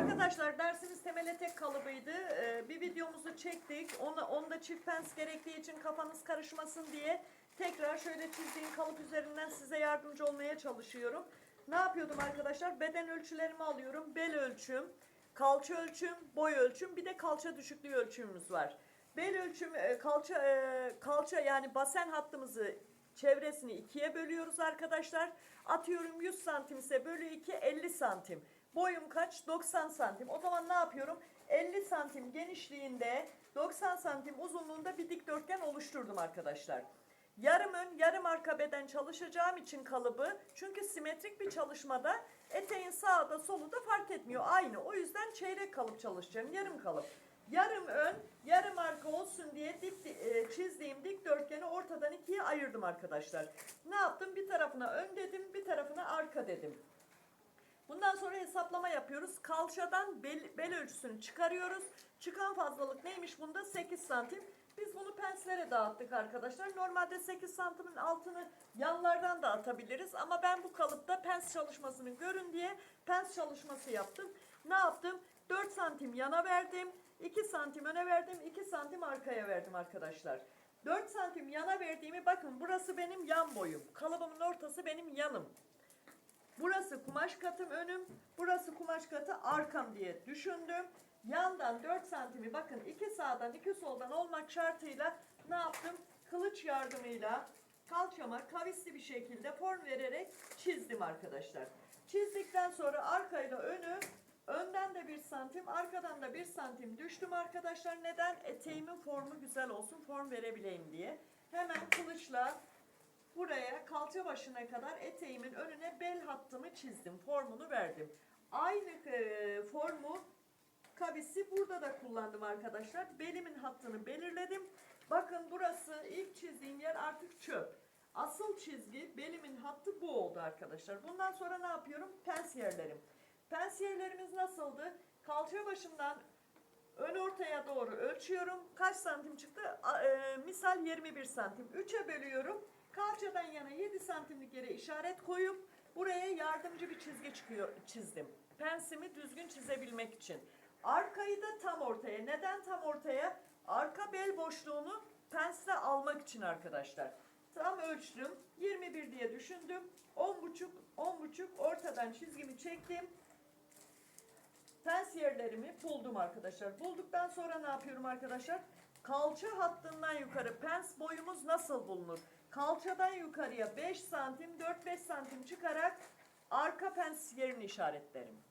Arkadaşlar dersimiz temel etek kalıbıydı. Ee, bir videomuzu çektik. Onu, onda çift pens gerektiği için kafanız karışmasın diye tekrar şöyle çizdiğim kalıp üzerinden size yardımcı olmaya çalışıyorum. Ne yapıyordum arkadaşlar? Beden ölçülerimi alıyorum. Bel ölçüm, kalça ölçüm, boy ölçüm, bir de kalça düşüklüğü ölçümümüz var. Bel ölçüm, e, kalça e, kalça yani basen hattımızı çevresini ikiye bölüyoruz arkadaşlar. Atıyorum 100 santim ise bölü 2 50 santim. Boyum kaç? 90 santim. O zaman ne yapıyorum? 50 santim genişliğinde 90 santim uzunluğunda bir dikdörtgen oluşturdum arkadaşlar. Yarım ön, yarım arka beden çalışacağım için kalıbı çünkü simetrik bir çalışmada eteğin sağda solu da fark etmiyor aynı. O yüzden çeyrek kalıp çalışacağım. Yarım kalıp. Yarım ön, yarım arka olsun diye dik, e, çizdiğim dikdörtgeni ortadan ikiye ayırdım arkadaşlar. Ne yaptım? Bir tarafına ön dedim, bir tarafına arka dedim. Bundan sonra hesaplama yapıyoruz. Kalçadan bel, bel ölçüsünü çıkarıyoruz. Çıkan fazlalık neymiş bunda? 8 santim. Biz bunu penslere dağıttık arkadaşlar. Normalde 8 santimin altını yanlardan da atabiliriz. Ama ben bu kalıpta pens çalışmasını görün diye pens çalışması yaptım. Ne yaptım? 4 santim yana verdim. 2 santim öne verdim. 2 santim arkaya verdim arkadaşlar. 4 santim yana verdiğimi bakın burası benim yan boyum. Kalıbımın ortası benim yanım. Burası kumaş katım önüm, burası kumaş katı arkam diye düşündüm. Yandan 4 santimi bakın iki sağdan iki soldan olmak şartıyla ne yaptım? Kılıç yardımıyla kalçama kavisli bir şekilde form vererek çizdim arkadaşlar. Çizdikten sonra arkayla önü önden de 1 santim arkadan da 1 santim düştüm arkadaşlar. Neden? Eteğimin formu güzel olsun form verebileyim diye. Hemen kılıçla Buraya kalça başına kadar eteğimin önüne bel hattımı çizdim. Formunu verdim. Aynı e, formu kabisi burada da kullandım arkadaşlar. Belimin hattını belirledim. Bakın burası ilk çizdiğim yer artık çöp. Asıl çizgi belimin hattı bu oldu arkadaşlar. Bundan sonra ne yapıyorum? Pens yerlerim. Pens yerlerimiz nasıldı? Kalça başından ön ortaya doğru ölçüyorum. Kaç santim çıktı? E, misal 21 santim. 3'e bölüyorum. Kalçadan yana 7 santimlik yere işaret koyup buraya yardımcı bir çizgi çıkıyor çizdim. Pensimi düzgün çizebilmek için. Arkayı da tam ortaya. Neden tam ortaya? Arka bel boşluğunu pensle almak için arkadaşlar. Tam ölçtüm. 21 diye düşündüm. 10,5 10,5 ortadan çizgimi çektim. Pens yerlerimi buldum arkadaşlar. Bulduktan sonra ne yapıyorum arkadaşlar? Kalça hattından yukarı pens boyumuz nasıl bulunur? Kalçadan yukarıya 5 santim 4-5 santim çıkarak arka pens yerini işaretlerim.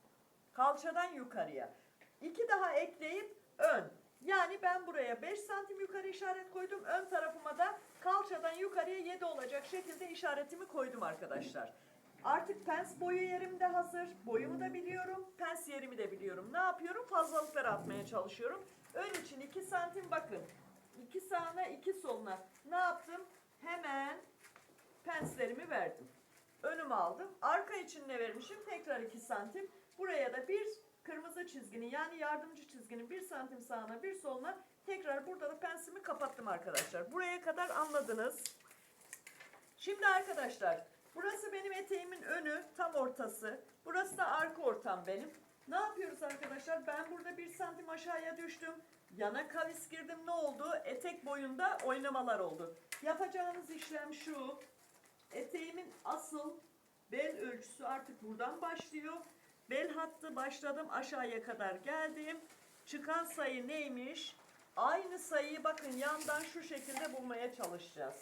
Kalçadan yukarıya. İki daha ekleyip ön. Yani ben buraya 5 santim yukarı işaret koydum. Ön tarafıma da kalçadan yukarıya 7 olacak şekilde işaretimi koydum arkadaşlar. Artık pens boyu yerim de hazır. Boyumu da biliyorum. Pens yerimi de biliyorum. Ne yapıyorum? Fazlalıkları atmaya çalışıyorum. Ön için 2 santim bakın. 2 sağına 2 soluna. Ne yaptım? Hemen penslerimi verdim. Önüme aldım. Arka için ne vermişim? Tekrar 2 santim. Buraya da bir kırmızı çizginin yani yardımcı çizginin 1 santim sağına bir soluna tekrar burada da pensimi kapattım arkadaşlar. Buraya kadar anladınız. Şimdi arkadaşlar burası benim eteğimin önü tam ortası. Burası da arka ortam benim. Ne yapıyoruz arkadaşlar? Ben burada bir santim aşağıya düştüm. Yana kavis girdim. Ne oldu? Etek boyunda oynamalar oldu. Yapacağınız işlem şu. Eteğimin asıl bel ölçüsü artık buradan başlıyor. Bel hattı başladım aşağıya kadar geldim. Çıkan sayı neymiş? Aynı sayıyı bakın yandan şu şekilde bulmaya çalışacağız.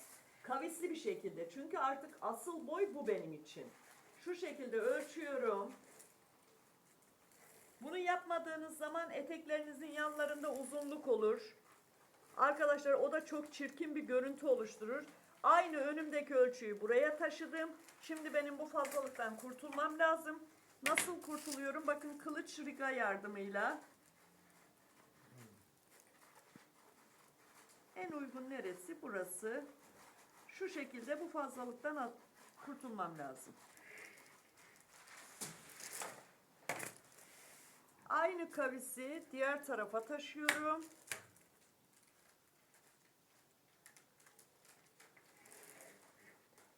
Kavisli bir şekilde. Çünkü artık asıl boy bu benim için. Şu şekilde ölçüyorum. Bunu yapmadığınız zaman eteklerinizin yanlarında uzunluk olur. Arkadaşlar o da çok çirkin bir görüntü oluşturur. Aynı önümdeki ölçüyü buraya taşıdım. Şimdi benim bu fazlalıktan kurtulmam lazım. Nasıl kurtuluyorum? Bakın kılıç riga yardımıyla. En uygun neresi? Burası. Şu şekilde bu fazlalıktan kurtulmam lazım. Aynı kavisi diğer tarafa taşıyorum.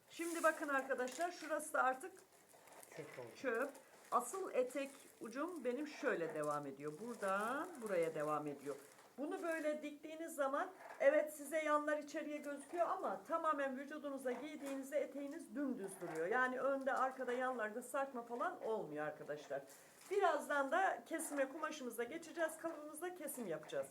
Şimdi bakın arkadaşlar şurası da artık Çöp oldu. çöp. asıl etek ucum benim şöyle devam ediyor. Buradan buraya devam ediyor. Bunu böyle diktiğiniz zaman evet size yanlar içeriye gözüküyor ama tamamen vücudunuza giydiğinizde eteğiniz dümdüz duruyor. Yani önde arkada yanlarda sarkma falan olmuyor arkadaşlar. Birazdan da kesime kumaşımıza geçeceğiz. Kalıbımızda kesim yapacağız.